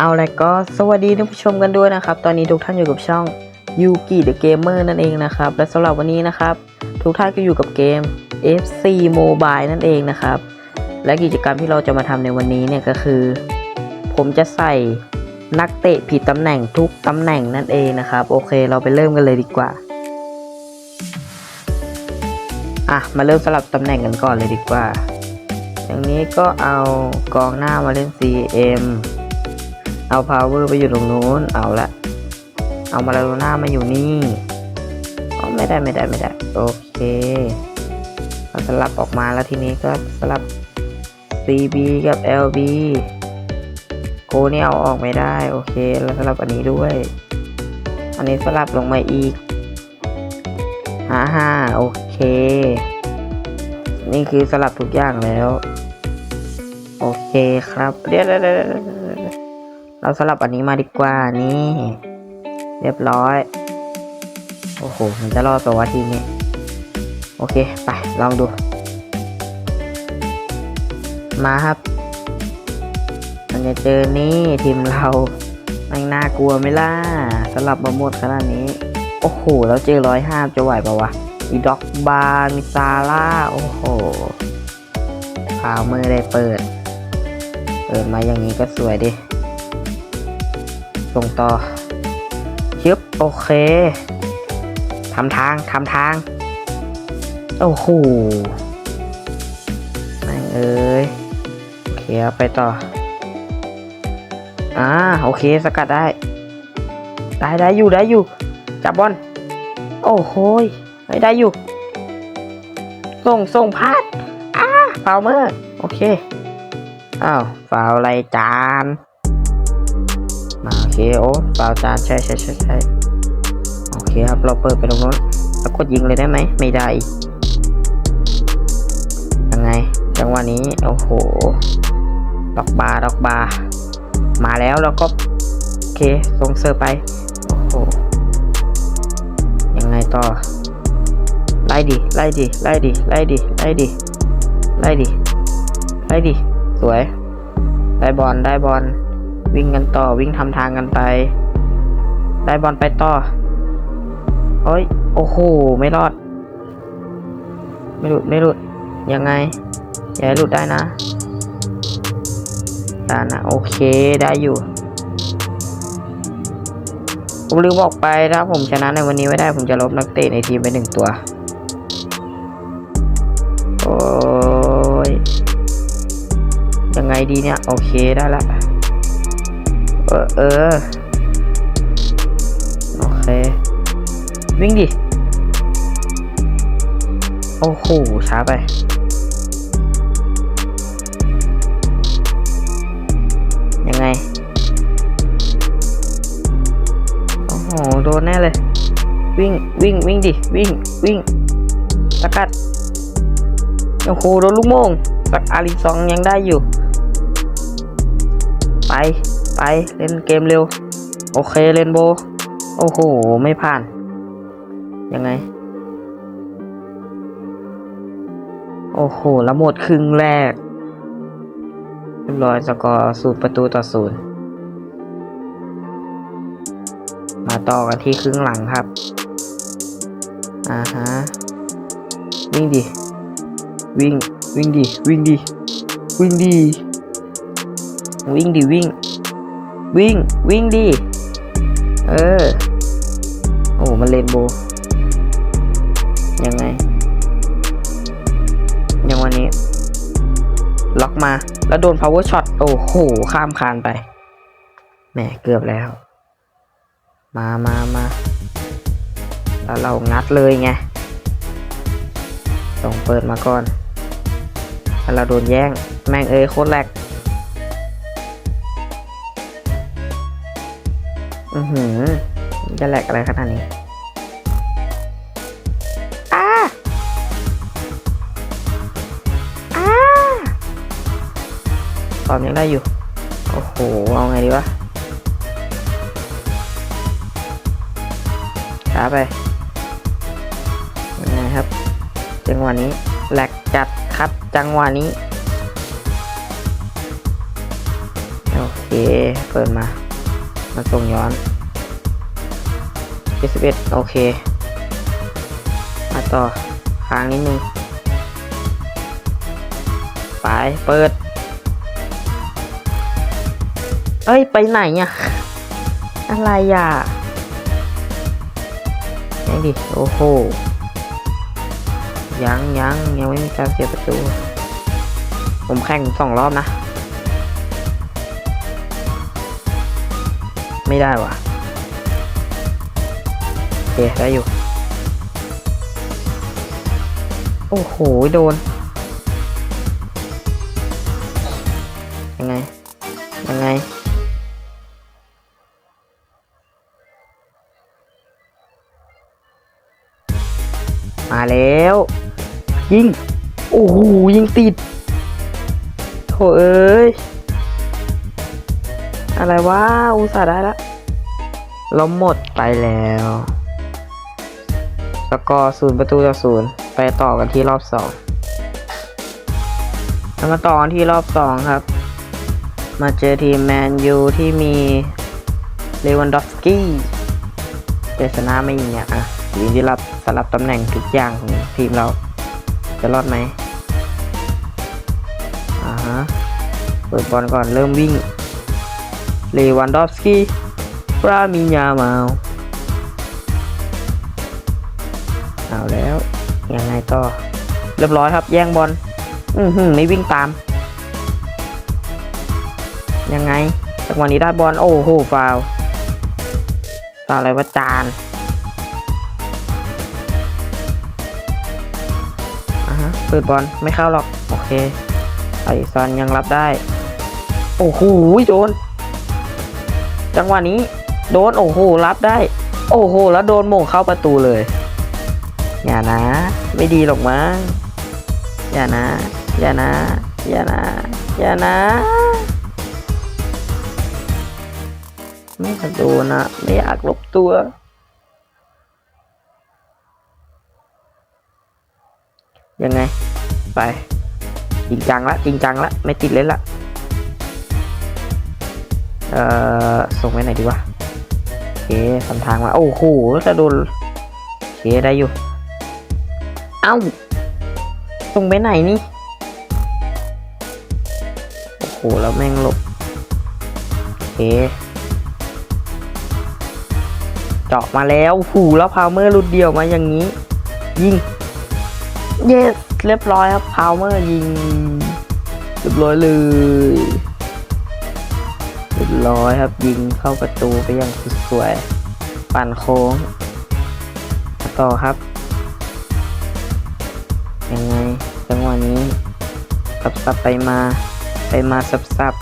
เอาละก็สวัสดีท่านผู้ชมกันด้วยนะครับ ตอนนี้ทุกท่านอยู่กับช่องยูกิเดอะเกมเมอร์นั่นเองนะครับ และสำหรับวันนี้นะครับ ทุกท่านก็อยู่กับเกม FC Mobile นั่นเองนะครับ และกิจกรรมที่เราจะมาทำในวันนี้เนี่ยก็คือ ผมจะใส่นักเตะผิดตำแหน่งทุกตำแหน่งนั่นเองนะครับ โอเคเราไปเริ่มกันเลยดีกว่าอะมาเริ่มสลับตำแหน่งกันก่อนเลยดีกว่า อย่างนี้ก็เอากองหน้ามาเล่น CM เอา power ไปอยู่ตรงนู้น เอาละ เอามาลาโดน่ามาอยู่นี่อ๋อไม่ได้ไม่ได้ไม่ได้ โอเคเราสลับออกมาแล้วทีนี้ก็สลับ CB กับ LB โกนี่เอาออกไม่ได้ โอเค แล้วสลับอันนี้ด้วย อันนี้สลับลงมาอีกห้าห้าโอเค นี่คือสลับทุกอย่างแล้ว โอเคครับเดี๋ยวเดี๋ยว เราสลับอันนี้มาดีกว่านี่ เรียบร้อย โอ้โห มันจะรอดตัววะทีนี้ โอเค ไป ลองดู มาครับ มันจะเจอนี่ทีมเราไม่น่ากลัวไหม่ล่ะสลับมาหมดขนาดนี้ โอ้โห แล้วเจอร้อยห้าจะไหวปะวะมีด็อกบาร์มีซาร่า โอ้โหพาวเมือได้เปิด เปิดมาอย่างนี้ก็สวยดิ ส่งต่อชึบโอเคทำทางทำทาง โอ้โหแม่งเอ้ยโอเคเอาไปต่อ อ่าโอเคสกัดได้ ได้ได้อยู่ได้อยู่ จับบอลโอ้โหไม่ได้อยู่ ส่งส่งพลาดอ้าฟาวเมอร์โอเค อ้าวฟาวอะไรจาน โอเคโอ้ฟาวจานใช่ใช่ใช่ใช่โอเคครับเราเปิดไปตรงนู้นแล้วกดยิงเลยได้ไหมไม่ได้ยังไงจังหวะนี้โอ้โหดอกบาร์ดอกบาร์มาแล้วแล้วก็โอเคส่งเซอร์ไปโอ้โหยังไงต่อไล่ดิไล่ดิไล่ดิไล่ดิไล่ดิไล่ดิไล่ดิสวยได้บอลได้บอล วิ่งกันต่อวิ่งทำทางกันไป ได้บอลไปต่อเฮ้ยโอ้โหไม่รอด ไม่หลุดไม่หลุดยังไงอย่าหลุดได้นะได้นะโอเคได้อยู่ผมลืมบอกไปถ้าผมชนะในวันนี้ไม่ได้ผมจะลบนักเตะในทีมไปหนึ่งตัว โอ้ยยังไงดีเนี่ย โอเคได้ละ เออเออ โอเค วิ่งดิ โอ้โห ช้าไป ยังไง โอ้โห โดนแน่เลย วิ่ง วิ่ง วิ่งดิ วิ่ง วิ่งสกัด โอ้โห โดนลูกโม่งสักอาริซองยังได้อยู่ ไป ไปเล่นเกมเร็ว โอเคเล่นโบ โอ้โห ไม่ผ่าน ยังไง โอ้โห แล้วหมดครึ่งแรกเรียบร้อยสกอร์สูตรประตูต่อศูนย์มาต่อกันที่ครึ่งหลังครับ อ่าฮะ วิ่งดิ วิ่ง วิ่งดิ วิ่งดิ วิ่งดิ วิ่งดิ วิ่ง วิ่ง วิ่งดิ เออ โอ้ มันเลนโบยังไง ยังวันนี้ ล็อกมา แล้วโดน power shot โอ้โห ข้ามคานไป แหม เกือบแล้ว มามามาแล้วเรางัดเลยไง ส่งเปิดมาก่อน แล้วเราโดนแย่ง แม่งเอ้ยโคตรแหลก อือหือ จะแหลกอะไรขนาดนี้อ้าอ้าตอนยังได้อยู่ โอ้โห เอาไงดีวะช้าไปยังไงครับ จังหวะนี้แหลกจัดครับจังหวะนี้ โอเค เปิดมา มาส่งย้อน71โอเค มาต่อค้างนิดนึงไปเปิด เอ้ย ไปไหนอะอะไรอะยังดิ โอ้โห ยังยังยังไม่มีการเสียประตู ผมแข่งสองรอบนะ ไม่ได้ว่ะโอเคได้อยู่ โอ้โห โดน ยังไง ยังไง มาแล้ว ยิง โอ้โห ยิงติดโถเอ้ย อะไรวะอุตส่าห์ได้ละล้มหมดไปแล้วสกอร์ศูนย์ประตูต่อศูนย์ไปต่อกันที่รอบสองแล้วมาต่อกันที่รอบสองครับ มาเจอทีมแมนยูที่มีเลวันดอฟสกี้เจชนะไม่ยิงเนี่ยอะทีมที่รับสลับตำแหน่งทุกอย่างของทีมเรา จะรอดไหมอ่าฮะเปิดบอลก่อนเริ่มวิ่ง เลวันดอฟสกี้ปรามิญามาเอาเอาแล้วยังไงต่อ เรียบร้อยครับแย่งบอลอือหือไม่วิ่งตาม ยังไงจังหวะนี้ได้บอลโอ้โหฟาวฟาวอะไรวะจานอ่าฮะเปิดบอลไม่เข้าหรอก โอเคไอซอนยังรับได้ โอ้โหโดน จังหวะนี้โดนโอ้โหรับได้ โอ้โห แล้วโดนโมงเข้าประตูเลย อย่านะ ไม่ดีหรอกมั้งอย่านะ อย่านะ อย่านะ อย่านะ ไม่อยากโดนนะไม่อยากลบตัวยังไง ไป จริงจังละจริงจังละไม่ติดเล่นละ เอ่อส่งไปไหนดีวะโอเคทำทางมาโอ้โหจะโดนโอเคได้อยู่ เอ้าส่งไปไหนนี่โอ้โหแล้วแม่งหลบโอเคเจาะมาแล้วหูแล้วพาวเมอร์รุดเดียวมาอย่างนี้ ยิงเยสเรียบร้อยครับพาวเมอร์ยิงเรียบร้อยเลย ยบร้อยครับ ยิงเข้าประตูไปอย่างสุดสวยปั่นโค้ง ต่อครับ ยังไงจังหวะนี้สับสับไปมาไปมาสับสับ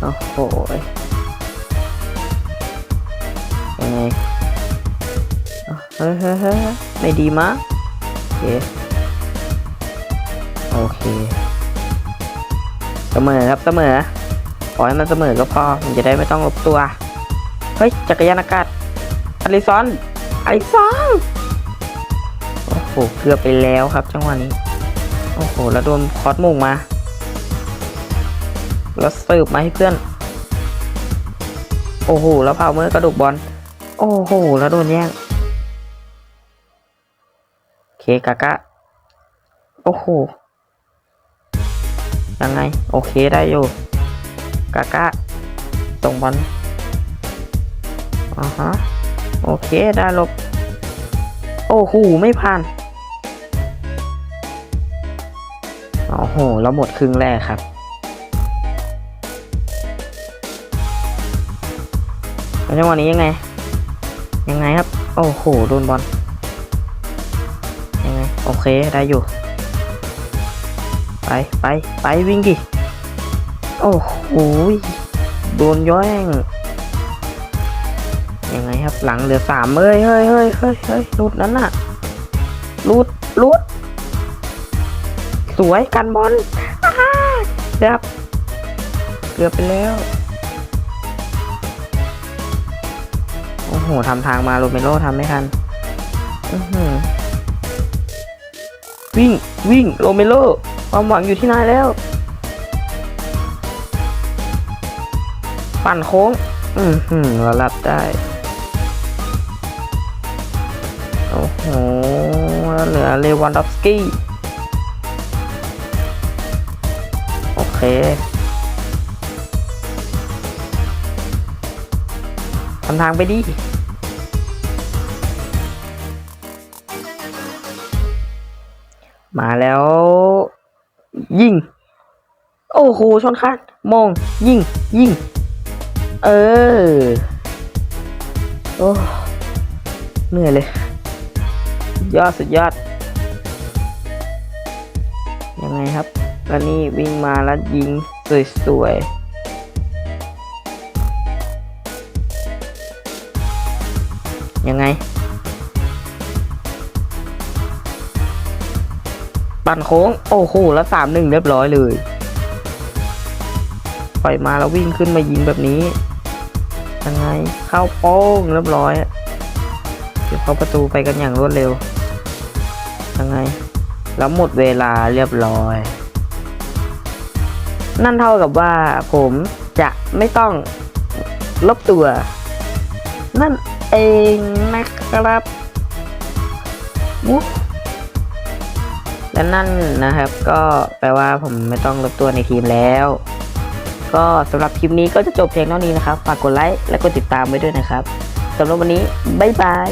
โอ้โหยังไงเฮ้ยเฮ้ยเฮ้ยไม่ดีมะโอเคโอเคเสมอครับเสมอ ขอให้มันเสมอก็พอมันจะได้ไม่ต้องลบตัว เฮ้ย จักรยานอากาศอลิซอนอลิซอนโอ้โห เกือบไปแล้วครับจังหวะนี้ โอ้โห แล้วโดนคอสมุงมา แล้วสิร์ฟมาให้เพื่อน โอ้โห แล้วพาวเมอร์กระดูกบอล โอ้โห แล้วโดนแย่งเคกากะ โอ้โห ยังไง โอเคได้อยู่ กากะส่งบอลอ่าฮะ โอเค ได้ลบ โอ้โห ไม่ผ่านโอ้โหแล้วหมดครึ่งแรกครับแล้วจังหวะนี้ยังไง ยังไงครับ โอ้โห โดนบอล ยังไง โอเค ได้อยู่ ไป ไป ไป วิ่งดิ โอ้โหโดนย้อยงยังไงครับหลังเหลือสามเอ้ยเฮ้ยเฮ้ยเฮ้ยเฮ้ยลุดนั้นน่ะลุดลุดสวยกันบอลอ้เกือบเกือบไปแล้ว โอ้โหทำทางมาโรเมโรทำไม่ทันวิ่งวิ่งโรเมโรความหวังอยู่ที่นายแล้ว ปั่นโค้ง อืมหืมเรารับได้ โอ้โหเหลือเลวันดอฟสกี้ โอเคทำทางไปดิมาแล้ว ยิง โอ้โหชนคาดมอง ยิง ยิง เออ โอ้เหนื่อยเลย ยอดสุดยอด ยังไงครับ แล้วนี่วิ่งมาแล้วยิงสวยๆยังไง ปั่นโค้ง โอ้โห แล้วสามหนึ่งเรียบร้อยเลย ปล่อยมาแล้ววิ่งขึ้นมายิงแบบนี้ ยังไง เข้าโป้งเรียบร้อยเดี๋ยวเข้าประตูไปกันอย่างรวดเร็วยังไง แล้วหมดเวลาเรียบร้อย นั่นเท่ากับว่าผมจะไม่ต้องลบตัว นั่นเองนะครับวุ๊บและนั่นนะครับก็แปลว่าผมไม่ต้องลบตัวในทีมแล้ว ก็สำหรับคลิปนี้ก็จะจบเพียงเท่านี้นะครับ ฝากกดไลค์และกดติดตามไว้ด้วยนะครับสำหรับวันนี้ บ๊ายบาย